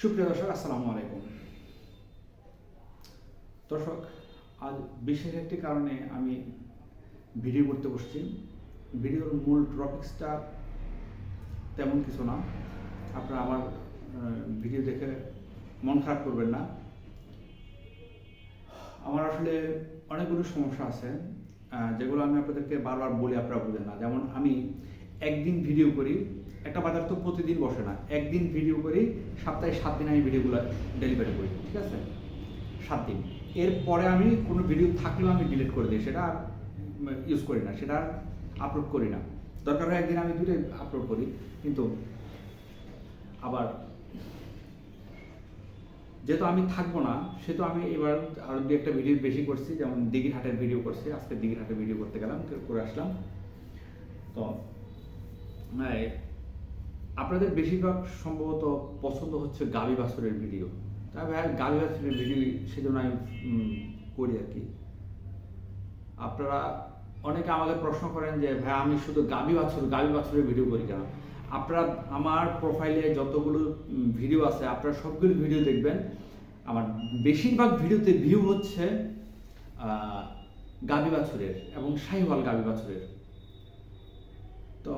সুপ্রিয় দর্শক, আসসালামু আলাইকুম। দর্শক, আজ বিশেষ একটি কারণে আমি ভিডিও করতে বসছি। ভিডিওর মূল টপিক্সটা তেমন কিছু না। আপনারা আমার ভিডিও দেখে মন খারাপ করবেন না। আমার আসলে অনেকগুলো সমস্যা আছে যেগুলো আমি আপনাদেরকে বারবার বলি, আপনারা বুঝেন না। যেমন আমি একদিন ভিডিও করি, একটা বাজার তো প্রতিদিন বসে না, একদিন ভিডিও করি, সপ্তাহে সাত দিন আমি ভিডিওগুলো ডেলিভারি করি, ঠিক আছে? সাত দিন। এরপরে আমি কোনো ভিডিও থাকলেও আমি ডিলিট করে দিই, সেটা আর ইউজ করি না, সেটা আর আপলোড করি না। দরকার হয় একদিন আমি দুটোই আপলোড করি, কিন্তু আবার যেহেতু আমি থাকব না, সেহেতু আমি এবার আরও দু একটা ভিডিও বেশি করছি, যেমন দিঘির হাটের ভিডিও করছি, আজকে দিঘির হাটের ভিডিও করতে গেলাম, করে আসলাম। তো আপনাদের বেশিরভাগ সম্ভবত পছন্দ হচ্ছে গাবি বাছুরের ভিডিও। তাই ভাই, গাবি বাছুরের ভিডিও সেজন্য আমি করি আর কি। আপনারা অনেকে আমাকে প্রশ্ন করেন যে, ভাই, আমি শুধু গাবি বাছুর গাবি বাছুরের ভিডিও করি কেন? আপনারা আমার প্রোফাইলে যতগুলো ভিডিও আছে, আপনারা সবগুলো ভিডিও দেখবেন। আমার বেশিরভাগ ভিডিওতে ভিউ হচ্ছে গাবি বাছুরের এবং শাহিওয়াল গাবি বাছুরের তো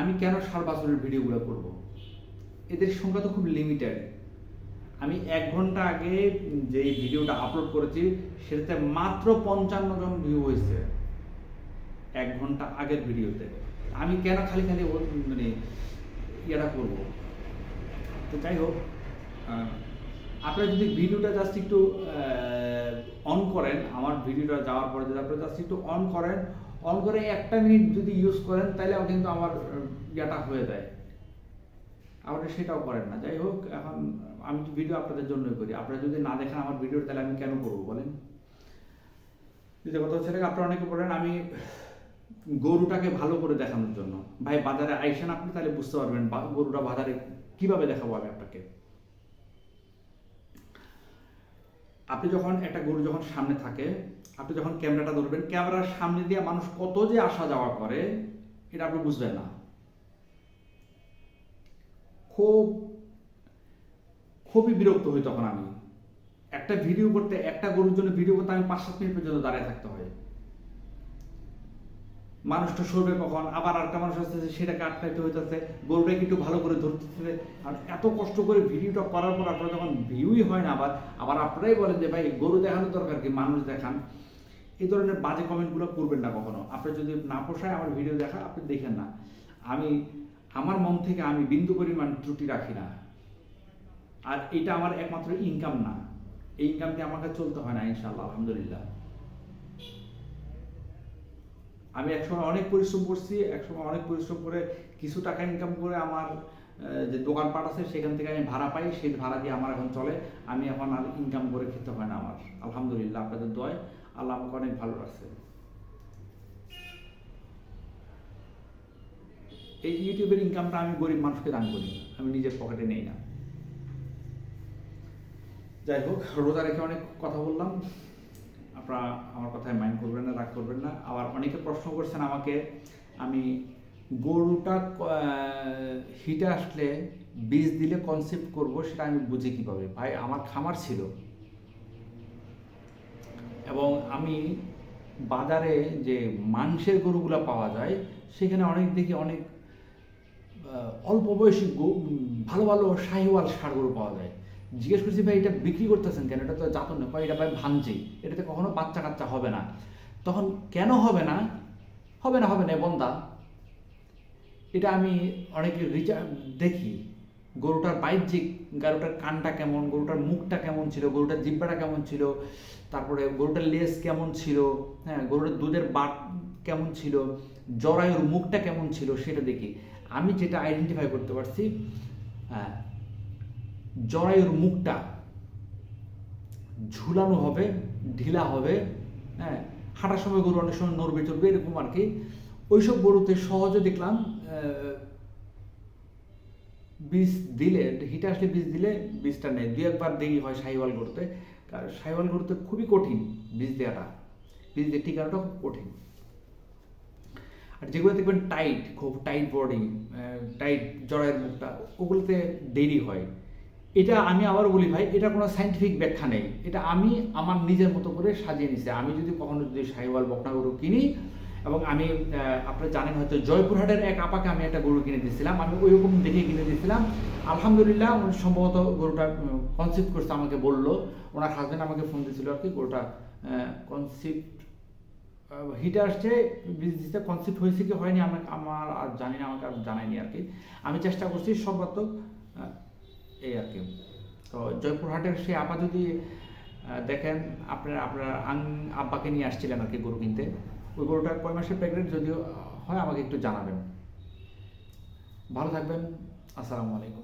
আমি কেন সার বাছুরের ভিডিওগুলো করব? এদের সংখ্যা তো খুব লিমিটেড আমি এক ঘণ্টা আগে যে ভিডিওটা আপলোড করেছি, সেটাতে মাত্র পঞ্চান্ন জন ভিউ হয়েছে এক ঘণ্টা আগের ভিডিওতে। আমি কেন খালি খালি মানে ইয়েটা করব? তো যাই হোক আপনারা যদি ভিডিওটা জাস্ট একটু অন করেন, আমার ভিডিওটা যাওয়ার পরে যদি আপনারা জাস্ট একটু অন করেন অন করে একটা মিনিট যদি ইউজ করেন তাহলে কিন্তু আমার ইয়েটা হয়ে যায়। আপনারা সেটাও করেন না। যাই হোক, এখন আমি ভিডিও আপনাদের জন্যই করি। আপনারা যদি না দেখেন আমার ভিডিও তাহলে আমি কেন করব বলেন? দ্বিতীয় কথা হচ্ছে আপনারা অনেকে বলেন, আমি গরুটাকে ভালো করে দেখানোর জন্য। ভাই, বাজারে আইসেন আপনি, তাহলে বুঝতে পারবেন গরুটা বাজারে কীভাবে দেখাবো আমি আপনাকে। আপনি যখন, একটা গরু যখন সামনে থাকে আপনি যখন ক্যামেরাটা ধরবেন, ক্যামেরার সামনে দিয়ে মানুষ কত যে আসা যাওয়া করে, এটা আপনি বুঝবেন না। খুব, খুবই বিরক্ত হই তখন আমি। একটা ভিডিও করতে, একটা গরুর জন্য ভিডিও করতে আমি পাঁচ সাত মিনিট পর্যন্ত দাঁড়িয়ে থাকতে হয়। মানুষটা সরবে কখন, আবার আরেকটা মানুষ আসতেছে, সেটাকে আটকাইতে হইতেছে, গরুটাকে একটু ভালো করে ধরতেছে। আর এত কষ্ট করে ভিডিওটা করার পর আপনার যখন ভিউই হয় না আবার আবার আপনারাই বলেন যে, ভাই, গরু দেখানোর দরকার কি? মানুষ দেখান। এই ধরনের বাজে কমেন্টগুলো করবেন না কখনো। আপনার যদি না পোষায় আমার ভিডিও দেখা, আপনি দেখেন না। আমি, আমার মন থেকে আমি বিন্দু পরিমাণ ত্রুটি রাখি না। আর এটা আমার একমাত্র ইনকাম না। এই ইনকাম দিয়ে আমাকে চলতে হয় না, ইনশাআল্লাহ, আলহামদুলিল্লাহ। আমি একসময় অনেক পরিশ্রম করছি, একসময় অনেক পরিশ্রম করে কিছু টাকা ইনকাম করে আমার যে দোকানপাট আছে, সেখান থেকে আমি ভাড়া পাই, সেই ভাড়া দিয়ে আমার এখন চলে। আমি এখন আর ইনকাম করে খেতে হয় না আমার। আলহামদুলিল্লাহ, আপনাদের দয় আল্লাহ আমাকে অনেক ভালো রাখছে এই ইউটিউবের ইনকামটা আমি গরিব মানুষকে দান করি, আমি নিজের পকেটে নেই না। যাই হোক, রোজা রেখে অনেক কথা বললাম। আপনারা আমার কথায় মাইন্ড করবেন না, রাগ করবেন না। আবার অনেকে প্রশ্ন করছেন আমাকে, আমি গরুটা হিটে আসলে বীজ দিলে কনসেপ্ট করব, সেটা আমি বুঝি কীভাবে? ভাই, আমার খামার ছিল। এবং আমি বাজারে যে মাংসের গরুগুলো পাওয়া যায়, সেখানে অনেক দেখি অনেক অল্প বয়সী ভালো ভালো শাহিওয়াল ষাড় গরু পাওয়া যায়। জিজ্ঞেস করছি, ভাই, এটা বিক্রি করতেছেন কেন? এটা তো জাতন না এটা ভাই ভাঙছেই এটাতে কখনো বাচ্চা কাচ্চা হবে না। তখন, কেন হবে না? হবে না হবে না বন্দা এটা আমি অনেক রিচার দেখি। গরুটার বাহ্যিক, গরুটার কানটা কেমন, গরুটার মুখটা কেমন ছিল, গরুটার জিব্বাটা কেমন ছিল তারপরে গরুটার লেজ কেমন ছিল? হ্যাঁ গরুটার দুধের বাট কেমন ছিল? জরায়ুর মুখটা কেমন ছিল সেটা দেখি। আমি যেটা আইডেন্টিফাই করতে পারছি জরায়ুর মুখটা ঝুলানো হবে, ঢিলা হবে হ্যাঁ হাঁটার সময় গরু অনেক সময় নড়বে চড়বে এরকম আর কি। ওইসব গরুতে সহজে দেখলাম বীজ দিলে, হিটে আসলে বীজ দিলে বীজটা নেই। দু একবার দেরি হয় সাহিওয়াল গরুতে। কারণ সাহিওয়াল গরুতে খুবই কঠিন বীজ দেওয়াটা। বীজ দিয়ে টিকানোটা খুব কঠিন। আর যেগুলো দেখবেন টাইট খুব টাইট বডি টাইট জড়ায়ের মুখটা, ওগুলোতে দেরি হয়। এটা আমি আবার বলি ভাই, এটা কোনো সাইন্টিফিক ব্যাখ্যা নেই। এটা আমি আমার নিজের মতো করে সাজিয়ে নিছি। আমি যদি কখনো যদি সাহিওয়াল বকনা গরু কিনি এবং আমি আপনারা জানেন হয়তো জয়পুরহাটের এক আপাকে আমি একটা গরু কিনে দিয়েছিলাম। আমি ওইরকম দেখে কিনে দিয়েছিলাম। আলহামদুলিল্লাহ, উনি সম্ভবত গরুটা কনসিপ্ট করছে, আমাকে বলল। ওনার হাজব্যান্ড আমাকে ফোন দিয়েছিল আর কি, গরুটা কনসিপ্ট হিট আসছে বিজনেসটা কনসেপ্ট হয়েছে কি হয়নি আমি আমার আর জানি না, আমাকে আর জানায়নি আর কি। আমি চেষ্টা করছি সর্বাত্মক এই আর কি। তো জয়পুরহাটের সেই আপা যদি দেখেন, আপনার আপনার আং, আব্বাকে নিয়ে আসছিলেন আর কি গরু কিনতে, ওই গরুটার কয় মাসের প্রেগনেন্ট যদিও, হয় আমাকে একটু জানাবেন। ভালো থাকবেন, আসসালামু আলাইকুম।